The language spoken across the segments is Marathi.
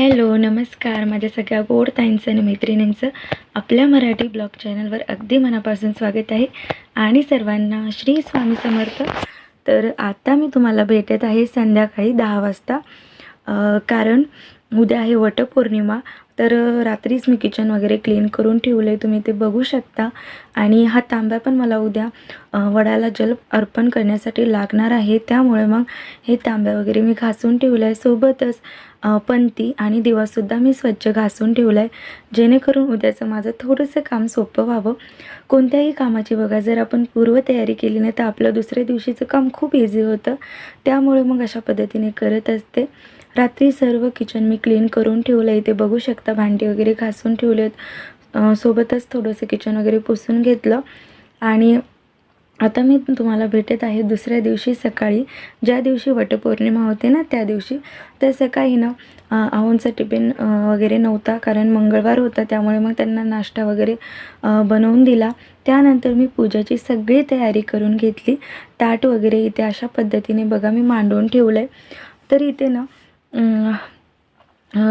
हॅलो नमस्कार. माझ्या सगळ्या गोड ताईंचं आणि मैत्रिणींचं आपल्या मराठी ब्लॉग चॅनलवर अगदी मनापासून स्वागत आहे. आणि सर्वांना श्री स्वामी समर्थ. तर आता मी तुम्हाला भेटत आहे संध्याकाळी दहा वाजता. कारण उद्या आहे वटपौर्णिमा. तर रात्रीच मी किचन वगैरे क्लीन करून ठेवलं आहे तुम्ही ते बघू शकता. आणि हा तांब्या पण मला उद्या वडाला जल अर्पण करण्यासाठी लागणार आहे. त्यामुळे मग हे तांब्या वगैरे मी घासून ठेवलं आहे सोबतच पंती आणि दिवासुद्धा मी स्वच्छ घासून ठेवला आहे जेणेकरून उद्याचं माझं थोडंसं काम सोपं व्हावं. कोणत्याही कामाची बघा जर आपण पूर्वतयारी केली नाही तर आपलं दुसऱ्या दिवशीचं काम खूप इझी होतं. त्यामुळे मग अशा पद्धतीने करत असते. रात्री सर्व किचन मी क्लीन करून ठेवलं आहे इथे बघू शकता भांडी वगैरे घासून ठेवलेत. आहेत सोबतच थोडंसं किचन वगैरे पुसून घेतलं. आणि आता मी तुम्हाला भेटत आहे दुसऱ्या दिवशी सकाळी. ज्या दिवशी वटपौर्णिमा होते ना त्या दिवशी. तर सकाळी ना अ, आहोंचा टिफिन वगैरे नव्हता कारण मंगळवार होता त्यामुळे मग त्यांना नाश्ता वगैरे बनवून दिला. त्यानंतर मी पूजाची सगळी तयारी करून घेतली. ताट वगैरे इथे अशा पद्धतीने बघा मी मांडून ठेवलं आहे तर इथे ना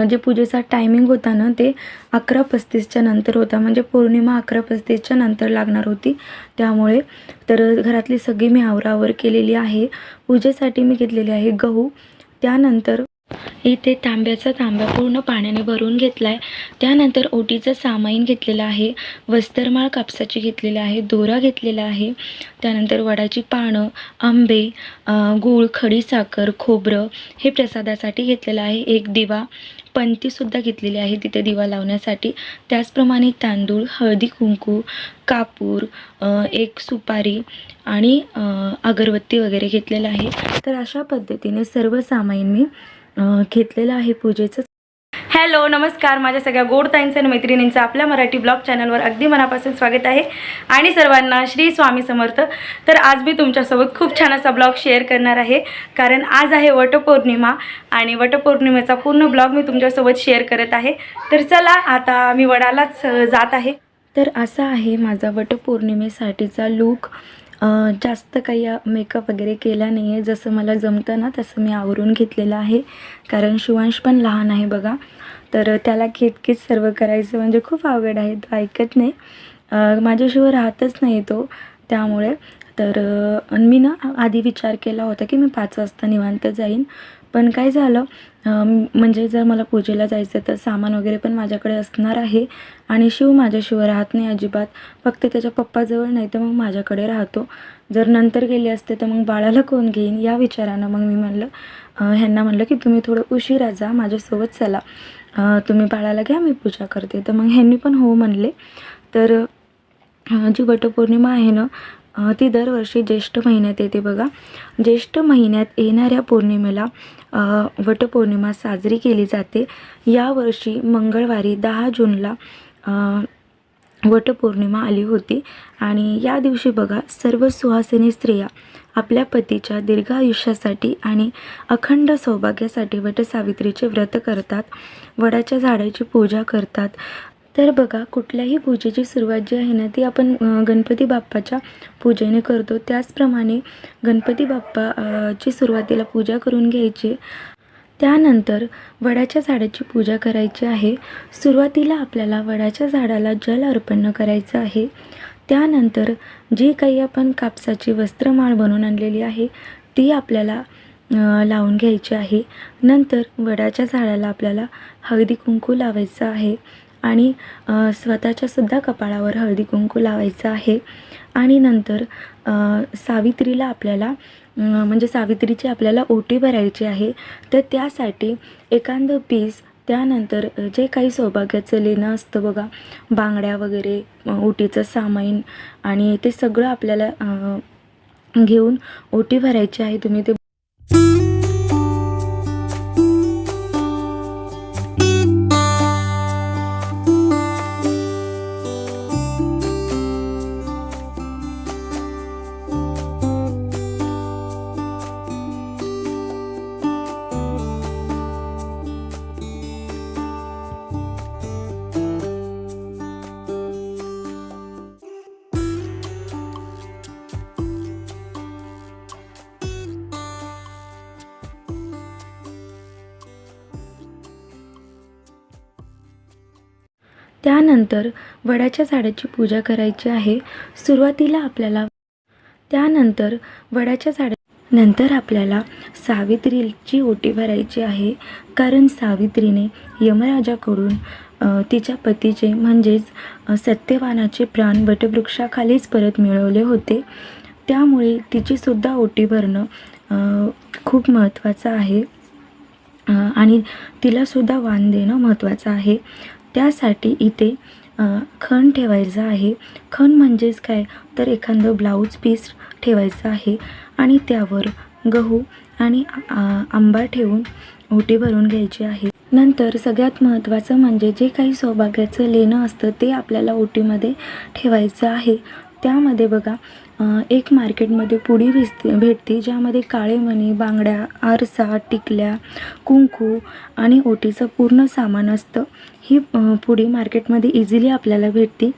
जे पूजेचा टायमिंग होता ना ते अकरा पस्तीसच्या नंतर होता. म्हणजे पौर्णिमा अकरा पस्तीसच्या नंतर लागणार होती. त्यामुळे तर घरातली सगळी मी आवरावर केलेली आहे. पूजेसाठी मी घेतलेली आहे गहू. त्यानंतर इथे तांब्याचा तांब्या पूर्ण पाण्याने भरून घेतला आहे त्यानंतर ओटीचं सामाईन घेतलेलं आहे. वस्त्रमाळ कापसाची घेतलेलं आहे. दोरा घेतलेला आहे. त्यानंतर वडाची पानं आंबे गूळ खडीसाखर खोबरं हे प्रसादासाठी घेतलेलं आहे. एक दिवा पंतीसुद्धा घेतलेली आहे तिथे दिवा लावण्यासाठी. त्याचप्रमाणे तांदूळ हळदी कुंकू कापूर एक सुपारी आणि अगरबत्ती वगैरे घेतलेलं आहे. तर अशा पद्धतीने सर्व सामाईन मी घेतलेलं आहे पूजेचं. हॅलो नमस्कार. माझ्या सगळ्या गोड ताईंचं आणि मैत्रिणींचं आपल्या मराठी ब्लॉग चॅनलवर अगदी मनापासून स्वागत आहे. आणि सर्वांना श्री स्वामी समर्थ. तर आज मी तुमच्यासोबत खूप छान असा ब्लॉग शेअर करणार आहे. कारण आज आहे वटपौर्णिमा आणि वटपौर्णिमेचा पूर्ण ब्लॉग मी तुमच्यासोबत शेअर करत आहे. तर चला आता मी वडालाच जात आहे. तर असा आहे माझा वटपौर्णिमेसाठीचा लूक जास्त काही मेकअप वगैरे केला नाही आहे जसं मला जमतं ना तसं मी आवरून घेतलेलं आहे. कारण शिवांश पण लहान आहे बघा. तर त्याला कितकीच सर्व करायचं म्हणजे खूप आवड आहे. तो ऐकत नाही. माझ्याशिवाय राहतच नाही तो त्यामुळे. तर मी ना आधी विचार केला होता की मी पाच वाजता निवांत जाईन. पण काय झालं म्हणजे जर मला पूजेला जायचं तर सामान वगैरे पण माझ्याकडे असणार आहे आणि शिव माझ्याशिवाय राहत नाही अजिबात. फक्त त्याच्या पप्पाजवळ नाही तर मग माझ्याकडे राहतो. जर नंतर गेले असते तर मग बाळाला कोण घेईन? या विचारानं मग मी म्हणलं ह्यांना म्हणलं की तुम्ही थोडं उशिरा जा माझ्यासोबत चला. तुम्ही बाळाला घ्या मी पूजा करते. तर मग ह्यांनी पण हो म्हणले. तर जी वटपौर्णिमा आहे ना ती दरवर्षी ज्येष्ठ महिन्यात येते बघा. ज्येष्ठ महिन्यात येणाऱ्या पौर्णिमेला वटपौर्णिमा साजरी केली जाते. यावर्षी मंगळवारी दहा जूनला वटपौर्णिमा आली होती. आणि या दिवशी बघा सर्व सुहासिनी स्त्रिया आपल्या पतीच्या दीर्घ आयुष्यासाठी आणि अखंड सौभाग्यासाठी वटसावित्रीचे व्रत करतात. वडाच्या झाडाची पूजा करतात. तर बघा कुठल्याही पूजेची सुरुवात जी आहे ना ती आपण गणपती बाप्पाच्या पूजेने करतो. त्याचप्रमाणे गणपती बाप्पा ची सुरुवातीला पूजा करून घ्यायची. त्यानंतर वडाच्या झाडाची पूजा करायची आहे. सुरुवातीला आपल्याला वडाच्या झाडाला जल अर्पण करायचं आहे. त्यानंतर जी काही आपण कापसाची वस्त्रमाळ बनवून आणलेली आहे ती आपल्याला लावून घ्यायची आहे. नंतर वडाच्या झाडाला आपल्याला हळदी कुंकू लावायचं आहे. आणि स्वतःच्या स्वतःच्यासुद्धा कपाळावर हळदी कुंकू लावायचं आहे. आणि नंतर सावित्रीला आपल्याला म्हणजे सावित्रीची आपल्याला ओटी भरायची आहे. तर त्यासाठी एखादं पीस त्यानंतर जे काही सौभाग्याचं लेणं असतं बघा बांगड्या वगैरे ओटीचं सामाईन आणि ते सगळं आपल्याला घेऊन ओटी भरायची आहे. तुम्ही ते त्यानंतर वडाच्या झाडाची पूजा करायची आहे. सुरुवातीला आपल्याला त्यानंतर वडाच्या झाडा नंतर आपल्याला सावित्रीची ओटी भरायची आहे. कारण सावित्रीने यमराजाकडून तिच्या पतीचे म्हणजेच सत्यवानाचे प्राण वटवृक्षाखालीच परत मिळवले होते. त्यामुळे तिचीसुद्धा ओटी भरणं खूप महत्त्वाचं आहे. आणि तिलासुद्धा वाण देणं महत्त्वाचं आहे. त्यासाठी इथे खण ठेवायचं आहे. खण म्हणजेच काय? तर एखादं ब्लाऊज पीस ठेवायचं आहे आणि त्यावर गहू आणि आंबा ठेवून ओटी भरून घ्यायची आहे. नंतर सगळ्यात महत्त्वाचं म्हणजे जे काही सौभाग्याचं लेणं असतं ते आपल्याला ओटीमध्ये ठेवायचं आहे. त्यामध्ये बघा एक मार्केटमध्ये पुडी दिसते भेटते ज्यामध्ये काळे मणी बांगड्या आरसा टिकल्या कुंकू आणि ओटीचं पूर्ण सामान असतं. ही पुडी मार्केटमध्ये इझिली आपल्याला भेटते.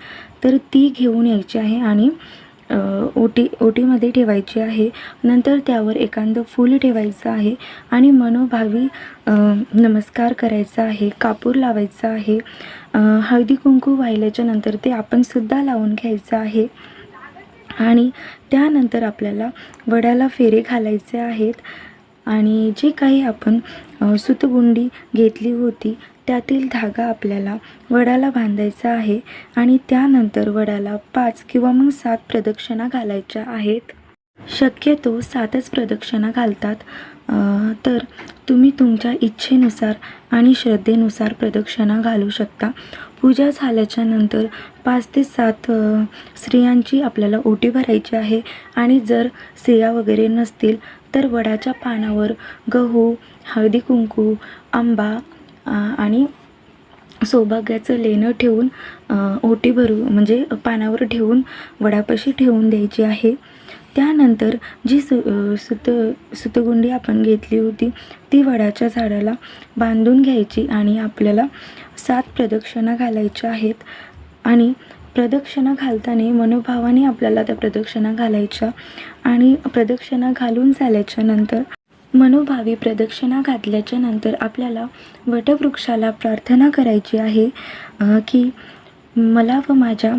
तर ती घेऊन यायची आहे आणि ओटी ओटीमध्ये ठेवायची आहे. नंतर त्यावर एखादं फूल ठेवायचं आहे आणि मनोभावी नमस्कार करायचा आहे कापूर लावायचा आहे. हळदी कुंकू वाहिल्याच्या नंतर ते आपणसुद्धा लावून घ्यायचं आहे. आणि त्यानंतर आपल्याला वड्याला फेरे घालायचे आहेत. आणि जे काही आपण सुतगुंडी घेतली होती त्यातील धागा आपल्याला वडाला बांधायचा आहे आणि त्यानंतर वडाला पाच किंवा मग सात प्रदक्षिणा घालायच्या आहेत. शक्यतो सातच प्रदक्षिणा घालतात. तर तुम्ही तुमच्या इच्छेनुसार आणि श्रद्धेनुसार प्रदक्षिणा घालू शकता. पूजा झाल्याच्यानंतर पाच ते सात स्त्रियांची आपल्याला ओटी भरायची आहे. आणि जर स्त्रिया वगैरे नसतील तर वडाच्या पानावर गहू हळदी कुंकू आंबा आणि सौभाग्याचं लेणं ठेवून ओटी भरू म्हणजे पानावर ठेवून वडापाशी ठेवून द्यायची आहे. त्यानंतर जी सु सुत सुतगुंडी आपण घेतली होती ती वडाच्या झाडाला बांधून घ्यायची आणि आपल्याला सात प्रदक्षिणा घालायच्या आहेत आणि प्रदक्षिणा घालताना मनोभावाने आपल्याला त्या प्रदक्षिणा घालायच्या आणि प्रदक्षिणा घालून झाल्याच्यानंतर मनोभावी प्रदक्षिणा घातल्याच्या नंतर आपल्याला वटवृक्षाला प्रार्थना करायची आहे की मला व माझ्या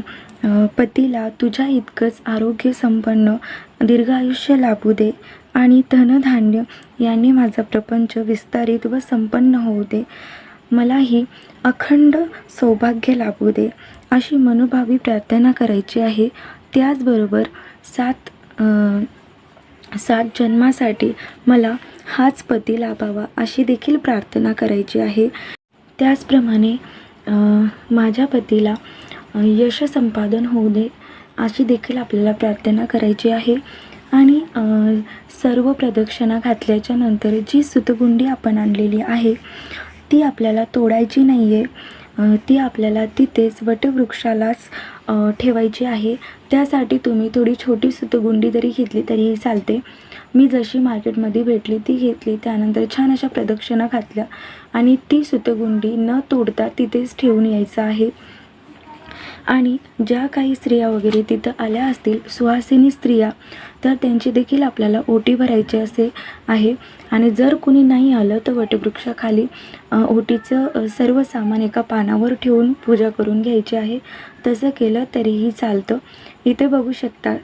पतीला तुझ्या इतकंच आरोग्य संपन्न दीर्घायुष्य लाभू दे आणि धनधान्य यांनी माझा प्रपंच विस्तारित व संपन्न होऊ दे. मलाही अखंड सौभाग्य लाभू दे अशी मनोभावी प्रार्थना करायची आहे. त्याचबरोबर सात सात जन्मासाठी मला हाच पती लाभावा अशी देखील प्रार्थना करायची आहे. त्याचप्रमाणे माझ्या पतीला यश संपादन होऊ दे अशी देखील आपल्याला प्रार्थना करायची आहे. आणि सर्व प्रदक्षिणा घातल्याच्या नंतर जी सुतगुंडी आपण आणलेली आहे ती आपल्याला तोडायची नाही आहे ती आपल्याला तिथेच वटवृक्षालाच ठेवायची आहे. त्यासाठी तुम्ही थोडी छोटी सुतगुंडी जरी घेतली तरीही चालते. मी जशी मार्केटमध्ये भेटली ती घेतली त्यानंतर छान अशा प्रदक्षिणा घातल्या आणि ती सुतगुंडी न तोडता तिथेच ठेवून यायचं आहे. आणि ज्या काही स्त्रिया वगैरे तिथं आल्या असतील सुहासिनी स्त्रिया तर त्यांची देखील आपल्याला ओटी भरायची असे आहे. आणि जर कुणी नाही आलं तर वटवृक्षाखाली ओटीचं सर्व सामान एका पानावर ठेवून पूजा करून घ्यायची आहे. तसं केलं तरीही चालतं. इथे बघू शकता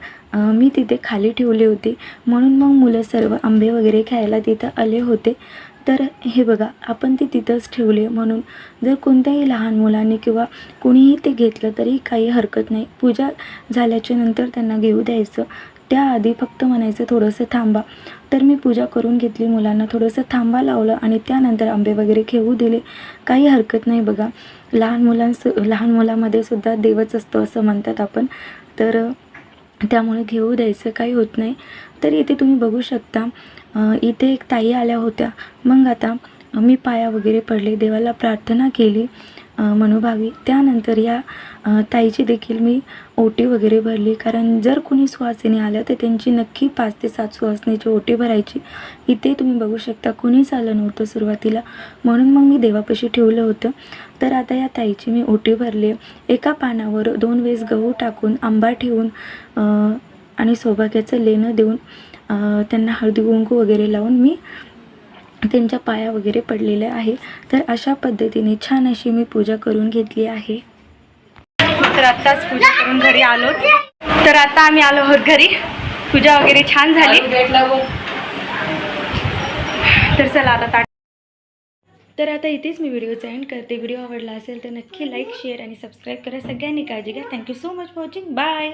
मी तिथे खाली ठेवले होते. म्हणून मग मुलं सर्व आंबे वगैरे खायला तिथं आले होते. तर हे बघा आपण ते तिथंच ठेवले. म्हणून जर कोणत्याही लहान मुलांनी किंवा कोणीही ते घेतलं तरी काही हरकत नाही. पूजा झाल्याच्यानंतर त्यांना घेऊ द्यायचं. त्याआधी फक्त म्हणायचं थोडंसं थांबा. तर मी पूजा करून घेतली मुलांना थोडंसं थांबा लावलं आणि त्यानंतर आंबे वगैरे घेऊ दिले. काही हरकत नाही बघा. लहान मुलांस लहान मुलामध्ये सुद्धा देवच असतो असं म्हणतात आपण. तर त्यामुळे घेऊ द्यायचं काही होत नाही. तर इथे तुम्ही बघू शकता इथे एक ताई आल्या होत्या. मग आता मी पाया वगैरे पडले. देवाला प्रार्थना केली. मनोभावी. त्यानंतर या ताईची देखील मी ओटी वगैरे भरली. कारण जर कोणी सुहासिनी आल्या तर त्यांची नक्की पाच ते सात सुहासिनीची ओटी भरायची. इथे तुम्ही बघू शकता कोणीच आलं नव्हतं सुरुवातीला. म्हणून मग मी देवापाशी ठेवलं होतं. तर आता या ताईची मी ओटी भरली एका पानावर दोन वेळेस गहू टाकून आंबा ठेवून आणि सौभाग्याचं लेणं देऊन त्यांना हळदी कुंकू वगैरे लावून मी त्यांच्या पाया वगैरे पडलेल्या आहे. तर अशा पद्धतीने छान अशी मी पूजा करून घेतली आहे. तर आत्ताच पूजा करून घरी आलो. तर आता आम्ही आलो आहोत घरी. पूजा वगैरे छान झाली. तर चला आता ताट तर आता इथेच मी व्हिडिओचा एंड करते. व्हिडिओ आवडला असेल तर नक्की लाईक शेअर आणि सबस्क्राईब करा. सगळ्यांनी काळजी घ्या. Thank you so much for watching bye